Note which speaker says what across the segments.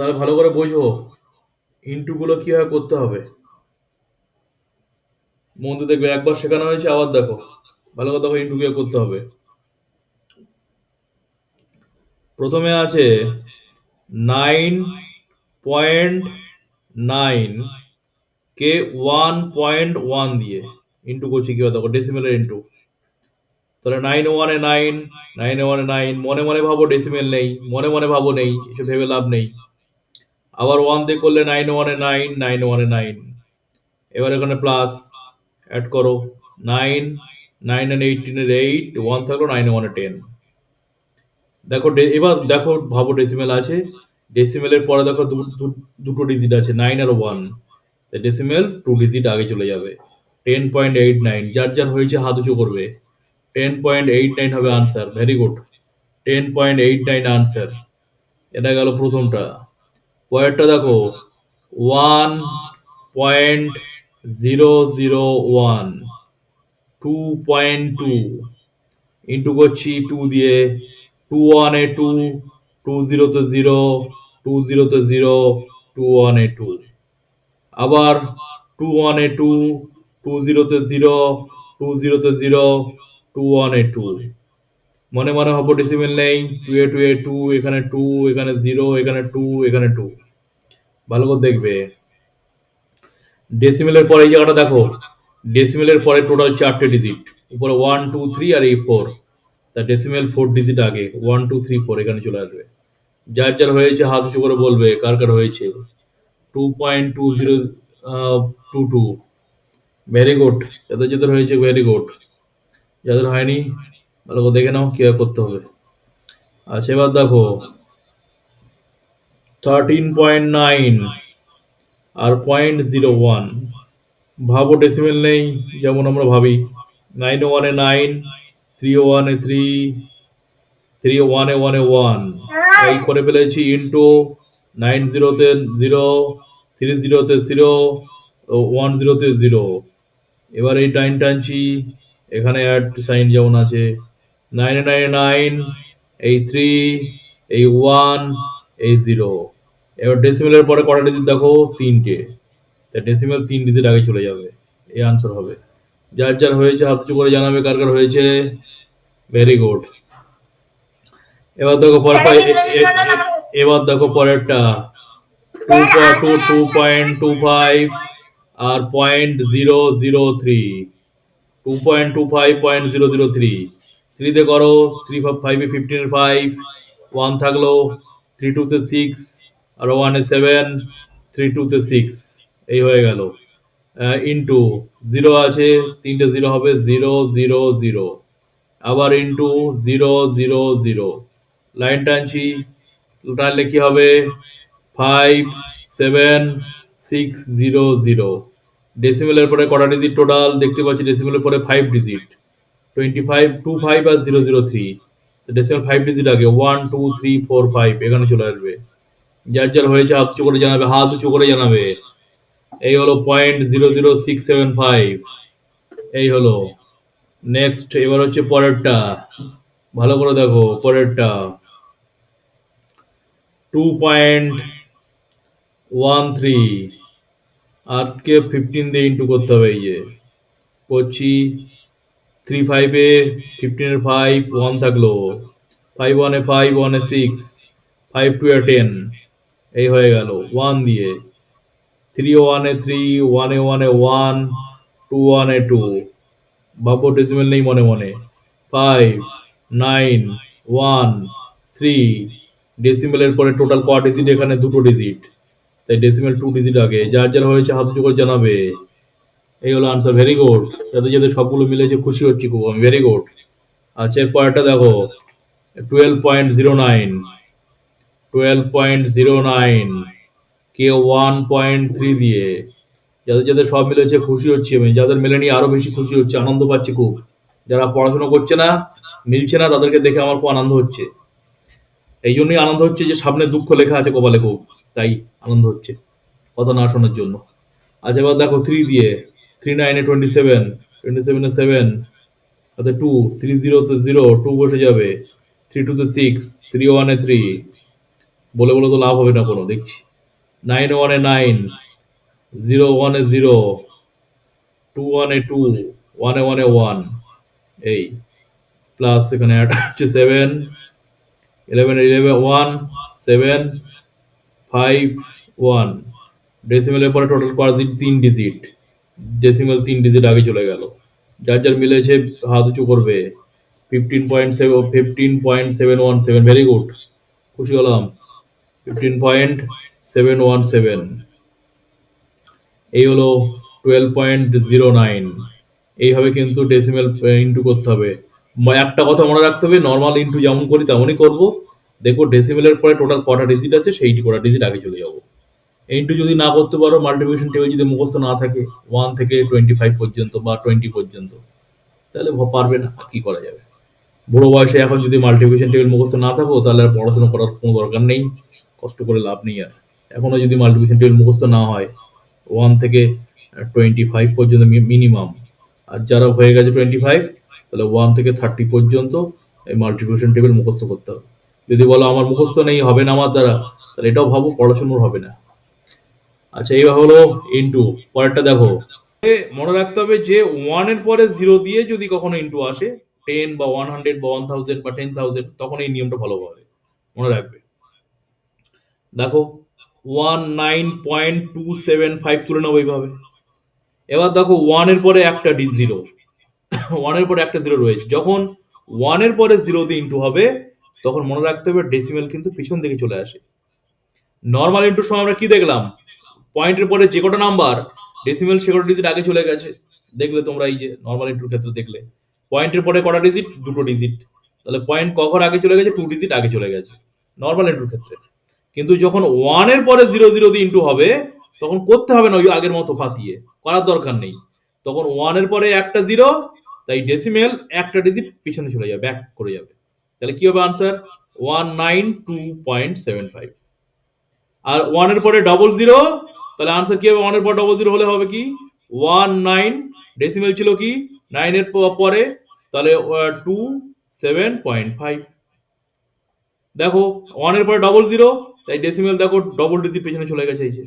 Speaker 1: তাহলে ভালো করে বোঝো ইন্টুগুলো কীভাবে করতে হবে। মধ্যে দেখবে, একবার শেখানো হয়েছে, আবার দেখো। ভালো করে দেখো, ইন্টু কীভাবে করতে হবে। প্রথমে আছে নাইন পয়েন্ট নাইন কে ওয়ান পয়েন্ট ওয়ান দিয়ে ইন্টু করছি কীভাবে, দেখো ডেসিমেলের ইন্টু। তাহলে নাইন ওয়ানে নাইন নাইন ওয়ানে নাইন, মনে মনে ভাবো ডেসিমেল নেই, মনে মনে ভাবো নেই, এসব ভেবে লাভ নেই। আবার ওয়ান দিয়ে করলে নাইন ওয়ানে নাইন নাইন ওয়ানে নাইন এবার এখানে প্লাস অ্যাড করো। নাইন নাইন অ্যান্ড এইটিনের এইট ওয়ান থাকল নাইন ওয়ানে টেন দেখো এবার দেখো, ভাবো ডেসিমেল আছে। ডেসিমেলের পরে দেখো দুটো ডিজিট আছে নাইন আর ওয়ান ডেসিমেল টু ডিজিট আগে চলে যাবে। টেন পয়েন্ট এইট নাইন যার যার হয়েছে হাত উঁচু করবে। টেন পয়েন্ট এইট নাইন হবে answer very good ten point eight nine answer এটা গেল প্রথমটা। পরেরটা দেখো। One point zero zero one two point two into করছি টু দিয়ে টু ওয়ানে টু টু জিরোতে জিরো টু জিরোতে জিরো টু ওয়ানে টু আবার টু ওয়ানে টু টু জিরোতে জিরো টু জিরোতে জিরো টু ওয়ানে টু মনে মনে হব ডেসিমেল নেই টু এ টু এ টু এখানে টু এখানে জিরো এখানে টু এখানে টু ভালো করে দেখবে। ডেসিমেলের পরে এই জায়গাটা দেখো। ডেসিমেলের পরে টোটাল চারটে ডিজিট উপরে ওয়ান টু থ্রি আর এই ফোর তা ডেসিমেল ফোর ডিজিট আগে। ওয়ান টু থ্রি ফোর এখানে চলে আসবে। যার যার হয়েছে, হাত উঁচু করে বলবে, কার কার হয়েছে? Two point two zero two two very good যাদের যাদের হয়েছে ভেরি গুড যাদের হয়নি, ভালো করে দেখে নাও, কীভাবে করতে হবে। আচ্ছা এবার দেখো। থার্টিন পয়েন্ট নাইন আর পয়েন্ট জিরো ওয়ান ভাবো ডেসিমেল নেই, যেমন আমরা ভাবি। নাইন ওয়ানে নাইন থ্রি ওয়ানে থ্রি থ্রি ওয়ানে ওয়ানে ওয়ান এই করে ফেলেছি ইন্টু নাইন জিরোতে জিরো থ্রি জিরোতে জিরো ওয়ান জিরোতে জিরো এবার এই টাইম টানছি, এখানে অ্যাড সাইন যেমন আছে। নাইনে নাইনে নাইন এই থ্রি এই ওয়ান এই জিরো এবার ডেসিমেলের পরে কটা ডিজিট দেখো? তিনটে। তা ডেসিমেল তিন ডিজিট আগে চলে যাবে। এই আনসার হবে। যার যার হয়েছে হাত উঁচু করে জানাবে কার কার হয়েছে। ভেরি গুড এবার দেখো পরে এবার দেখো পরেরটা। Two two two point two five আর point zero zero three two point two five point zero zero three থ্রিতে করো থ্রি ফাইভ ফাইভে ফিফটিনের ফাইভ ওয়ান থাকল। থ্রি টুতে সিক্স আর ওয়ানে সেভেন থ্রি টুতে সিক্স এই হয়ে গেল। ইন্টু জিরো আছে, তিনটে জিরো হবে জিরো জিরো জিরো আবার into zero zero zero line টানছি, টানলে কি হবে? Five seven six zero zero ডেসিমেলের পরে কটা ডিজিট টোটাল দেখতে পাচ্ছি ডেসিমেলের পরে five digit twenty five two five আর zero zero three decimal five digit আগে one two three four five এখানে চলে আসবে। যার যার হয়েছে, হাত উঁচু করে জানাবে, হাত উঁচু করে জানাবে। এই হলো point zero zero six seven five এই হলো। নেক্সট এবার হচ্ছে পরেরটা। ভালো করে দেখো, পরেরটা। টু পয়েন্ট ওয়ান থ্রি আটকে ফিফটিন দিয়ে ইন্টু করতে হবে, এই যে। করছি। থ্রি ফাইভে ফিফটিনের ফাইভ ওয়ান থাকল। ফাইভ ওয়ানে ফাইভ ওয়ানে সিক্স ফাইভ টু এ টেন এই হয়ে গেল ওয়ান দিয়ে। থ্রি ওয়ানে থ্রি ওয়ানে ওয়ানে ওয়ান টু ওয়ানে টু বাবু ডেসিমেল নেই মনে মনে। ফাইভ নাইন ওয়ান থ্রি ডেসিমেলের পরে টোটাল ক ডিজিট এখানে দুটো ডিজিট তাই ডেসিমেল টু ডিজিট আগে। যার যার হয়েছে হাত করে জানাবে। এই হলো আনসার ভেরি গুড যাতে যাতে সবগুলো মিলেছে খুশি হচ্ছি খুব, আমি ভেরি গুড আচ্ছা এর পরেরটা দেখো twelve point zero nine twelve point zero nine কে ওয়ান পয়েন্ট থ্রি দিয়ে, যাদের যাদের সব মিলেছে খুশি হচ্ছি আমি, যাদের মেলেনি আরও বেশি খুশি হচ্ছে, আনন্দ পাচ্ছি খুব। যারা পড়াশোনা করছে না, মিলছে না, তাদেরকে দেখে আমার খুব আনন্দ হচ্ছে। এই জন্যই আনন্দ হচ্ছে যে সামনে দুঃখ লেখা আছে কপালে খুব, তাই আনন্দ হচ্ছে, কথা না শোনার জন্য। আচ্ছা এবার দেখো থ্রি দিয়ে থ্রি নাইনে টোয়েন্টি সেভেন টোয়েন্টি সেভেনে সেভেন তাতে টু থ্রি জিরোতে জিরো টু বসে যাবে থ্রি টুতে সিক্স থ্রি ওয়ানে থ্রি বলে বলে তো লাভ হবে না কোনো, দেখছি। নাইন ওয়ানে নাইন জিরো ওয়ানে জিরো টু ওয়ানে টু ওয়ানে ওয়ানে ওয়ান এ ওয়ান এই। প্লাস এখানে অ্যাড হচ্ছে seven eleven eleven one seven five one ডেসিমেলের পরে টোটাল পার্সিট তিন ডিজিট ডেসিমেল তিন ডিজিট আগে চলে গেল। যার যার মিলেছে হাত উঁচু করবে। Fifteen point seven fifteen point seven one seven very good খুশি হলাম। Fifteen point seven one seven এই হলো টুয়েলভ পয়েন্ট জিরো নাইন এইভাবে কিন্তু ডেসিমেল ইন্টু করতে হবে। একটা কথা মনে রাখতে হবে নর্মাল ইন্টু যেমন করি তেমনই করব। দেখব ডেসিমেলের পরে টোটাল কটা ডিজিট আছে, সেইটি কটা ডিজিট আগে চলে যাব। ইন্টু যদি না করতে পারো মাল্টিপ্লিকেশন টেবিল যদি মুখস্থ না থাকে ওয়ান থেকে টোয়েন্টি ফাইভ পর্যন্ত বা টোয়েন্টি পর্যন্ত, তাহলে পারবে না, আর কি করা যাবে? বুড়ো বয়সে এখন যদি মাল্টিপ্লিকেশন টেবিল মুখস্থ না থাকো, তাহলে আর পড়াশোনা করার কোনো দরকার নেই, কষ্ট করে লাভ নেই আর। এখনও যদি মাল্টিপ্লিকেশন টেবিল মুখস্থ না হয় ওয়ান থেকে টোয়েন্টি ফাইভ পর্যন্ত মিনিমাম আর যারা হয়ে গেছে টোয়েন্টি ফাইভ তাহলে ওয়ান থেকে থার্টি পর্যন্ত এই মাল্টিপ্লিকেশন টেবিল মুখস্থ করতে হবে। যদি বলো আমার মুখস্থ নেই, হবে না আমার দ্বারা, তাহলে এটাও ভাবো, পড়াশোনার হবে না। আচ্ছা এইবার হলো ইন্টু পরেরটা দেখো। মনে রাখতে হবে যে ওয়ানের পরে জিরো দিয়ে যদি কখনো ইন্টু আসে টেন বা ওয়ান হান্ড্রেড বা ওয়ান থাউজেন্ড বা টেন থাউজেন্ড তখন এই নিয়মটা ভালো হবে মনে রাখবে। দেখো one nine point two seven five তুলে নেব এইভাবে। এবার দেখো ওয়ানের পরে একটা ডি জিরো ওয়ানের পরে একটা জিরো রয়েছে। যখন ওয়ানের পরে জিরো দিয়ে ইন্টু হবে, তখন মনে রাখতে হবে ডেসিমেল কিন্তু পিছন দিকে চলে আসে। নর্মাল ইন্টুর সময় আমরা কি দেখলাম? পয়েন্টের পরে যে কটা নাম্বার ডেসিমেল সে কটা ডিজিট আগে চলে গেছে। দেখলে তোমরা এই যে নর্মাল ইন্টুর ক্ষেত্রে দেখলে। পয়েন্টের পরে কটা ডিজিট দুটো ডিজিট তাহলে পয়েন্ট কখন আগে চলে গেছে? টু ডিজিট আগে চলে গেছে। নর্মাল ইন্টুর ক্ষেত্রে। কিন্তু যখন ওয়ানের পরে জিরো জিরো দিয়ে ইন্টু হবে, তখন করতে হবে না ওই আগের মতো পাতিয়ে করার দরকার নেই। তখন ওয়ানের পরে একটা জিরো তাই ডেসিমেল একটা ডিজিট পিছনে চলে যাবে ব্যাক করে যাবে। তাহলে কি হবে answer one nine two point seven five আর ওয়ানের পরে ডবল জিরো তাহলে আনসার কি হবে? ওয়ানের পর ডবল জিরো হলে হবে কি? ওয়ান নাইন ডেসিমেল ছিল কি? নাইনের পরে, তাহলে টু সেভেন পয়েন্ট ফাইভ দেখো ওয়ানের পরে ডবল জিরো তাই ডেসিমেল দেখো ডবল ডিজিট পেছনে চলে গেছে, এই যে।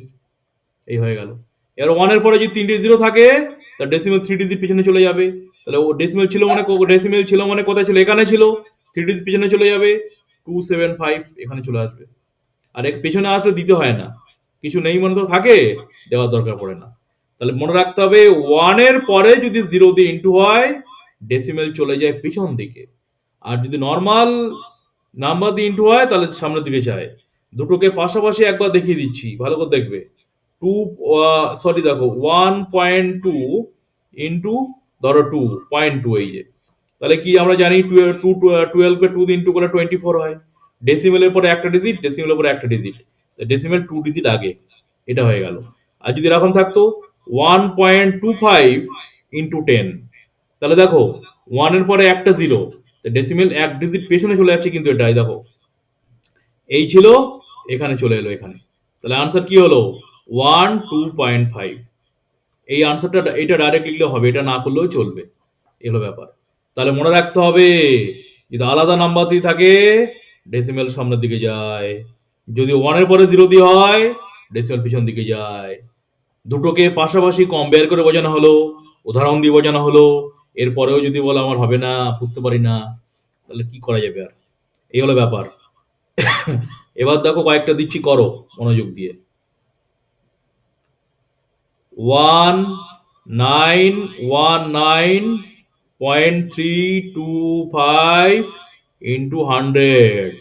Speaker 1: এই হয়ে গেল। এবার ওয়ানের পরে যদি তিনটে জিরো থাকে তা ডেসিমেল থ্রি ডিজিট পিছনে চলে যাবে। তাহলে ও ডেসিমেল ছিল মানে ডেসিমেল ছিল মানে কোথায় ছিল? এখানে ছিল। থ্রি ডিজিট পিছনে চলে যাবে টু সেভেন ফাইভ এখানে চলে আসবে। আর এক পেছনে আসলে দিতে হয় না। কিছু নেই মনে তো থাকে, দেওয়ার দরকার পড়ে না। তাহলে মনে রাখতে হবে ওয়ানের পরে যদি জিরো দিয়ে ইন্টু হয় ডেসিমেল চলে যায় পিছন দিকে। আর যদি নর্মাল নাম্বার দিয়ে ইন্টু হয়, তাহলে সামনের দিকে যায়। দুটোকে পাশাপাশি একবার দেখিয়ে দিচ্ছি, ভালো করে দেখবে। টু সরি দেখো ওয়ান পয়েন্ট টু ইন্টু ধরো টু পয়েন্ট টু এই যে। তাহলে কি আমরা জানি টু টুয়েলভে টু ইন্টু করে টোয়েন্টি ফোর হয়? ডেসিমেলের পরে একটা ডিজিট ডেসিমেলের পরে একটা ডিজিট ডেসিমেল টু ডিজিট আগে, এটা হয়ে গেল। আর যদি এরকম থাকতো one point two five into ten তাহলে দেখো ওয়ানের পরে একটা জিরো ডেসিমেল এক ডিজিট পেছনে চলে যাচ্ছে কিন্তু এটাই দেখো। এই ছিল, এখানে চলে এলো এখানে। তাহলে আনসার কি হলো? ওয়ান টু পয়েন্ট ফাইভ এই আনসারটা এটা ডাইরেক্ট লিখলে হবে, এটা না করলেও চলবে। এগুলো ব্যাপার। তাহলে মনে রাখতে হবে, যদি আলাদা নাম্বার দিয়ে থাকে ডেসিমেল সামনের দিকে যায়। যদি ওয়ানের পরে জিরো দিয়ে হয় ডেসিমেল পিছন দিকে যায়। দুটোকে পাশাপাশি কম্পেয়ার করে বোঝানো হলো, উদাহরণ দিয়ে বোঝানো হলো, এরপরেও যদি বলো আমার হবে না, বুঝতে পারি না, তাহলে কি করা যাবে আর? এই হলো ব্যাপার। এবার দেখো কয়েকটা দিচ্ছি, করো মনোযোগ দিয়ে। One nine one nine point three two five into hundred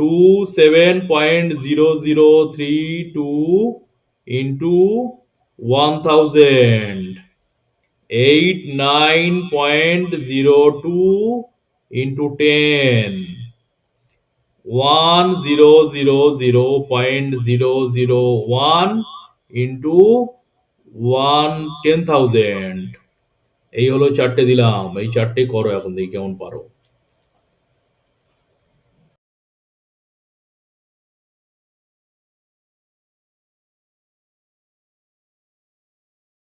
Speaker 1: two seven point zero zero three two into one thousand eight nine point zero two into ten one zero zero zero point zero zero one into one ten thousand এই হলো চারটে দিলাম। এই চারটে করো এখন, দেখি কেমন পারো।